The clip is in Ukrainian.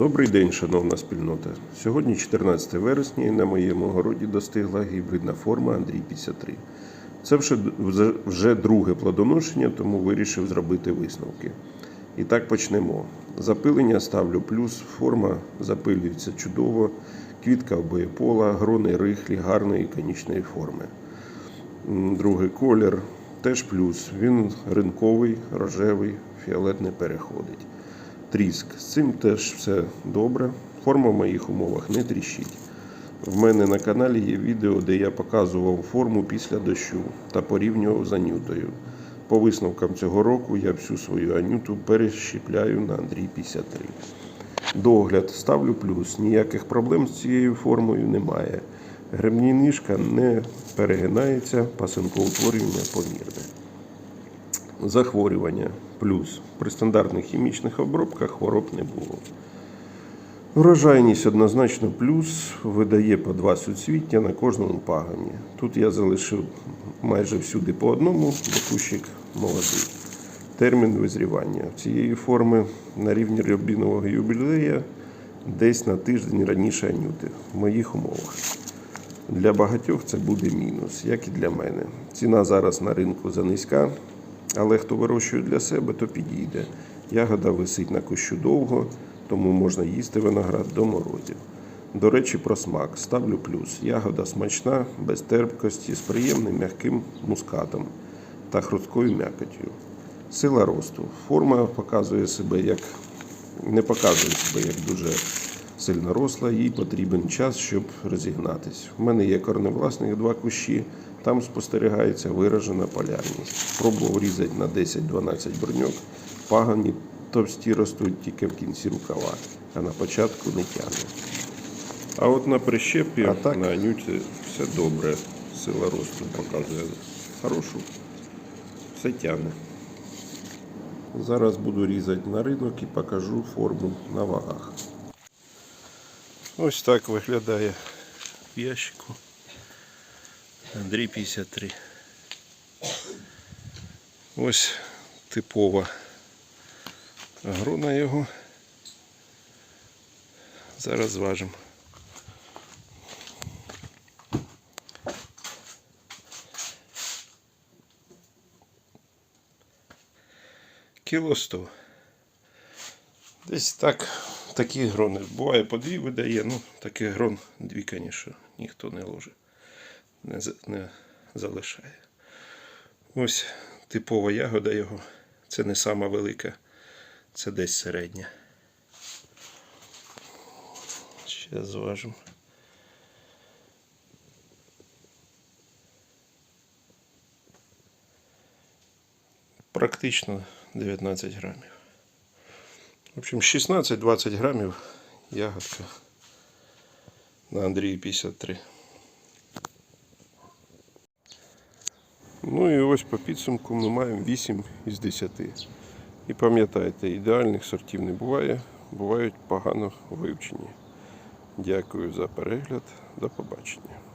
Добрий день, шановна спільнота. Сьогодні 14 вересня і на моєму городі достигла гібридна форма Андрій 53. Це вже, вже- друге плодоношення, тому вирішив зробити висновки. І так почнемо. Запилення ставлю плюс, форма запилюється чудово, квітка обоєпола, грони рихлі, гарної конічної форми. Другий колір теж плюс. Він ринковий, рожевий, фіолет не переходить. Тріск. З цим теж все добре. Форма в моїх умовах не тріщить. В мене на каналі є відео, де я показував форму після дощу та порівнював з анютою. По висновкам цього року я всю свою анюту перещіпляю на Андрій 53. Догляд ставлю плюс. Ніяких проблем з цією формою немає. Гребні нижка не перегинається, пасинкоутворювання помірне. Захворювання плюс. При стандартних хімічних обробках хвороб не було. Врожайність однозначно плюс, видає по два суцвіття на кожному пагані. Тут я залишив майже всюди по одному, бо кущик молодий. Термін визрівання цієї форми на рівні рябінового юбілея десь на тиждень раніше анюти в моїх умовах. Для багатьох це буде мінус, як і для мене. Ціна зараз на ринку занизька, але хто вирощує для себе, то підійде. Ягода висить на кущу довго, тому можна їсти виноград до морозів. До речі, про смак ставлю плюс. Ягода смачна, без терпкості, з приємним м'яким мускатом та хрусткою м'якотю. Сила росту. Форма показує себе як не показує себе як дуже сильно росла, їй потрібен час, щоб розігнатись. У мене є корневласних два кущі, там спостерігається виражена полярність. Пробував різати на 10-12 бруньок, пагані товсті ростуть тільки в кінці рукава, а на початку не тягне. А от на прищепі А так? на анюті все добре. Сила росту показує хорошу. Все тягне. Зараз буду різати на ринок і покажу форму на вагах. Ось так виглядає в ящику. Андрій 53. Ось типова грона його. Зараз зважимо. Кіло 100. Десь так, такі грони. Буває по дві видає, ну таких грон дві, звісно, ніхто не ложить, не, не залишає. Ось типова ягода його. Це не сама велика, це десь середня. Ще зважимо. Практично 19 грамів. В общем, 16-20 грамів ягодка на Андрії 53. Ну і ось по підсумку ми маємо 8 із 10. І пам'ятайте, ідеальних сортів не буває, бувають погано вивчені. Дякую за перегляд. До побачення.